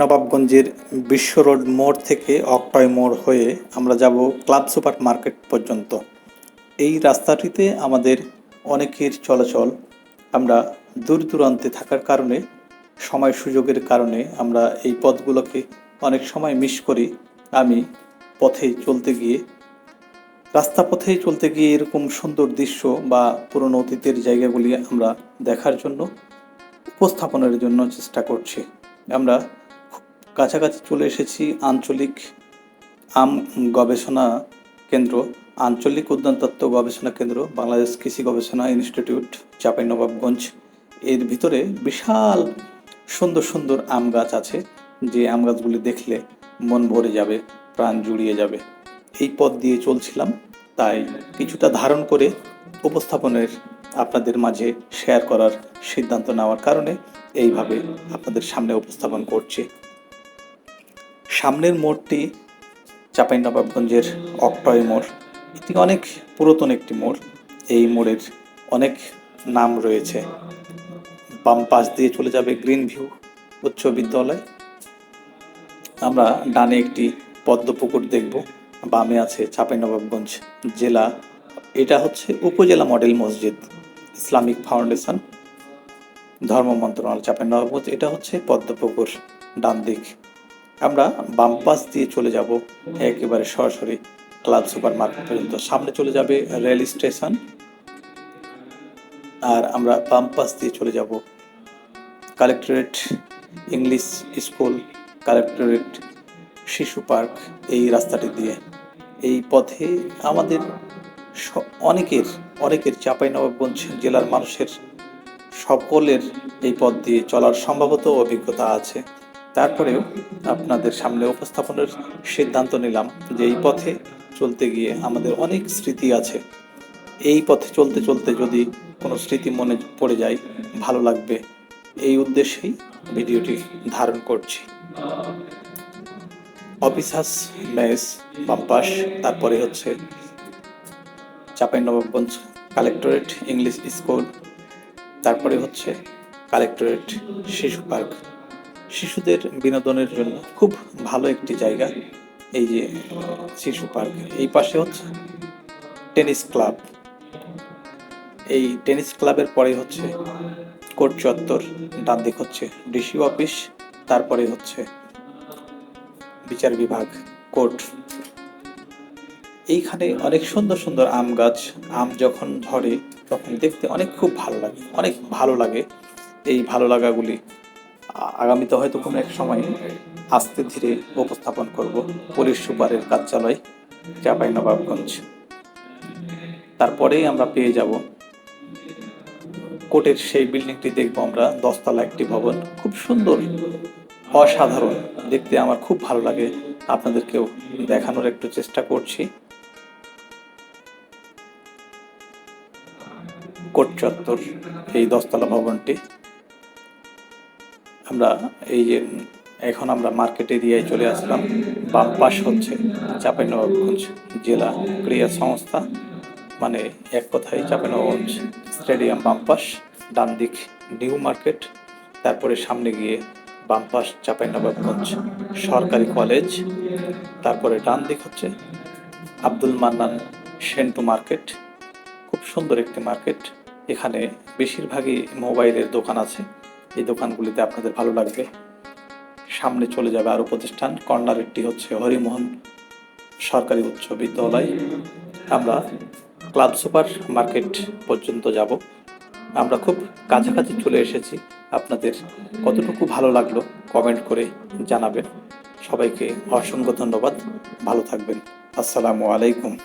নবাবগঞ্জের বিশ্ব রোড মোড় থেকে অক্টয় মোড় হয়ে আমরা যাব ক্লাব সুপার মার্কেট পর্যন্ত। এই রাস্তাটিতে আমাদের অনেকের চলাচল, আমরা দূর দূরান্তে থাকার কারণে, সময় সুযোগের কারণে আমরা এই পথগুলোকে অনেক সময় মিস করি। আমি পথে চলতে গিয়ে, রাস্তা পথে চলতে গিয়ে এরকম সুন্দর দৃশ্য বা পুরনো অতীতের জায়গাগুলি আমরা দেখার জন্য, উপস্থাপনের জন্য চেষ্টা করছি। আমরা কাছাকাছি চলে এসেছি আঞ্চলিক আম গবেষণা কেন্দ্র, আঞ্চলিক উদ্যানতত্ত্ব গবেষণা কেন্দ্র, বাংলাদেশ কৃষি গবেষণা ইনস্টিটিউট, চাঁপাইনবাবগঞ্জ। এর ভিতরে বিশাল সুন্দর সুন্দর আম গাছ আছে, যে আম গাছগুলি দেখলে মন ভরে যাবে, প্রাণ জুড়িয়ে যাবে। এই পথ দিয়ে চলছিলাম, তাই কিছুটা ধারণ করে উপস্থাপনের আপনাদের মাঝে শেয়ার করার সিদ্ধান্ত নেওয়ার কারণে এইভাবে আপনাদের সামনে উপস্থাপন করছি। সামনের মোড়টি চাঁপাইনবাবগঞ্জের অক্টয় মোড়। এটি অনেক পুরাতন একটি মোড়। এই মোড়ের অনেক নাম রয়েছে। বাম পাশ দিয়ে চলে যাবে গ্রিন ভিউ উচ্চ বিদ্যালয়। আমরা ডানে একটি পদ্ম পুকুর দেখব। বামে আছে চাঁপাইনবাবগঞ্জ জেলা। এটা হচ্ছে উপজেলা মডেল মসজিদ, ইসলামিক ফাউন্ডেশন। ধর্ম মন্ত্রণালয় চাঁপাইনবাবগঞ্জ এটা হচ্ছে পদ্মপুকুর ডান দিক আমরা বাম পাশ দিয়ে চলে যাব, একেবারে সরাসরি ক্লাব সুপার মার্কেট পর্যন্ত। সামনে চলে যাবে রেল স্টেশন, আর আমরা বাম পাশ দিয়ে চলে যাব কালেক্টরেট ইংলিশ স্কুল, কালেক্টরেট শিশু পার্ক, এই রাস্তাটি দিয়ে। এই পথে আমাদের অনেকের অনেকের চাঁপাইনবাবগঞ্জ জেলার মানুষের সকলের এই পথ দিয়ে চলার সম্ভবত অভিজ্ঞতা আছে। তারপরেও আপনাদের সামনে উপস্থাপনের সিদ্ধান্ত নিলাম যে এই পথে চলতে গিয়ে আমাদের অনেক স্মৃতি আছে। এই পথে চলতে চলতে যদি কোনো স্মৃতি মনে পড়ে যায়, ভালো লাগবে। এই উদ্দেশ্যেই ভিডিওটি ধারণ করছি। অফিসার্স মেস বাম্পাস তারপরে হচ্ছে চাঁপাইনবাবগঞ্জ কালেক্টরেট, ইংলিশ স্কুল তারপরে হচ্ছে কালেক্টরেট শিশু পার্ক। শিশুদের বিনোদনের জন্য খুব ভালো একটি জায়গা এই যে শিশু পার্ক। এই পাশে হচ্ছে টেনিস ক্লাব। এই টেনিস ক্লাবের পরে হচ্ছে কোর্ট চত্বর ডান দিক হচ্ছে ডিসি অফিস, তারপরে হচ্ছে বিচার বিভাগ কোর্ট। এইখানে অনেক সুন্দর সুন্দর আম গাছ, আম যখন ধরে, তখন দেখতে অনেক খুব ভালো লাগে, অনেক ভালো লাগে এই ভালো লাগাগুলি। আগামীতে হয়তো কোনো এক সময় আস্তে ধীরে উপস্থাপন করব পুলিশ সুপারের কার্যালয় চাঁপাইনবাবগঞ্জ তারপরেই আমরা পেয়ে যাব কোর্টের সেই বিল্ডিংটি দেখব আমরা, দশতলা একটি ভবন, খুব সুন্দর, অসাধারণ, দেখতে আমার খুব ভালো লাগে। আপনাদেরকেও দেখানোর একটু চেষ্টা করছি। কোট চত্বর, এই দশতলা ভবনটি। আমরা এই যে, এখন আমরা মার্কেট এরিয়ায় চলে আসলাম। বাম পাশ হচ্ছে চাঁপাইনবাবগঞ্জ জেলা ক্রীড়া সংস্থা। মানে এক কথায় চাঁপাইনবাবগঞ্জ স্টেডিয়াম বাম পাশ, ডান দিক নিউ মার্কেট। তারপরে সামনে গিয়ে বাম পাশ সরকারি কলেজ। তারপরে ডান দিক হচ্ছে আব্দুল মান্নান সেন্টু মার্কেট। খুব সুন্দর একটি মার্কেট। এখানে বেশিরভাগই মোবাইলের দোকান আছে। এই দোকানগুলিতে আপনাদের ভালো লাগবে। সামনে চলে যাবে আরও প্রতিষ্ঠান। কর্নারেরটি হচ্ছে হরিমোহন সরকারি উচ্চ বিদ্যালয়। আমরা ক্লাব সুপার মার্কেট পর্যন্ত যাব। আমরা খুব কাছাকাছি চলে এসেছি। আপনাদের কতটুকু ভালো লাগল কমেন্ট করে জানাবেন। সবাইকে অসংখ্য ধন্যবাদ। ভালো থাকবেন। আসসালামু আলাইকুম।